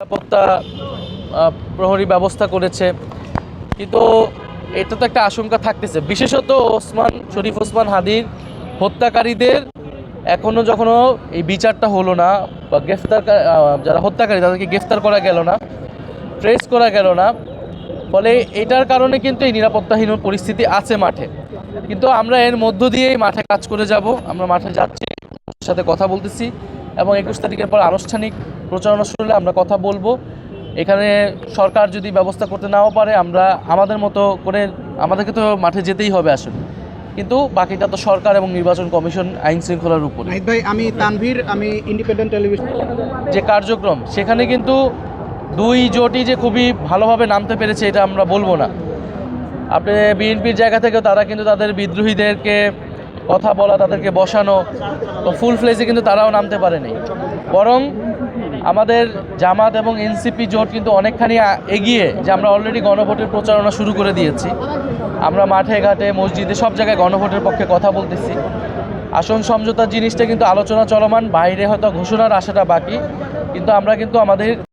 নিরাপত্তা প্রহরী ব্যবস্থা করেছে। কিন্তু এটা তো একটা আশঙ্কা থাকতেছে। বিশেষত ওসমান, শরীফ ওসমান হাদির হত্যাকারীদের এখনও যখনো এই বিচারটা হলো না বা গ্রেফতার যারা হত্যাকারী, তাদেরকে গ্রেফতার করা গেল না, ট্রেস করা গেল না। ফলে এটার কারণে কিন্তু এই নিরাপত্তাহীন পরিস্থিতি আছে মাঠে। কিন্তু আমরা এর মধ্য দিয়েই মাঠে কাজ করে যাব। আমরা মাঠে যাচ্ছি, সাথে কথা বলতেছি এবং একুশ তারিখের পর আনুষ্ঠানিক প্রচারণা শুরু হলে আমরা কথা বলব। এখানে সরকার যদি ব্যবস্থা করতে নাও পারে আমরা আমাদের মতো করে আমাদেরকে তো মাঠে যেতেই হবে আসলে। কিন্তু বাকিটা তো সরকার এবং নির্বাচন কমিশন আইন শৃঙ্খলার উপরে। ভাই আমি তানভীর আমি ইন্ডিপেন্ডেন্ট টেলিভিশন যে কার্যক্রম সেখানে কিন্তু দুই জোটই যে খুবই ভালোভাবে নামতে পেরেছে এটা আমরা বলব না। আপনি বিএনপির জায়গা থেকে তারা কিন্তু তাদের বিদ্রোহীদেরকে কথা বলা, তাদেরকে বসানো, তো ফুল ফ্লেজে কিন্তু তারাও নামতে পারেনি। বরং আমাদের জামাত এবং এনসিপি জোট কিন্তু অনেকখানি এগিয়ে যে আমরা অলরেডি গণভোটের প্রচারণা শুরু করে দিয়েছি। আমরা মাঠে, ঘাটে, মসজিদে, সব জায়গায় গণভোটের পক্ষে কথা বলতেছি। আসন সমঝোতার জিনিসটা কিন্তু আলোচনা চলমান, বাইরে হয়তো ঘোষণার আশাটা বাকি, কিন্তু আমরা কিন্তু আমাদের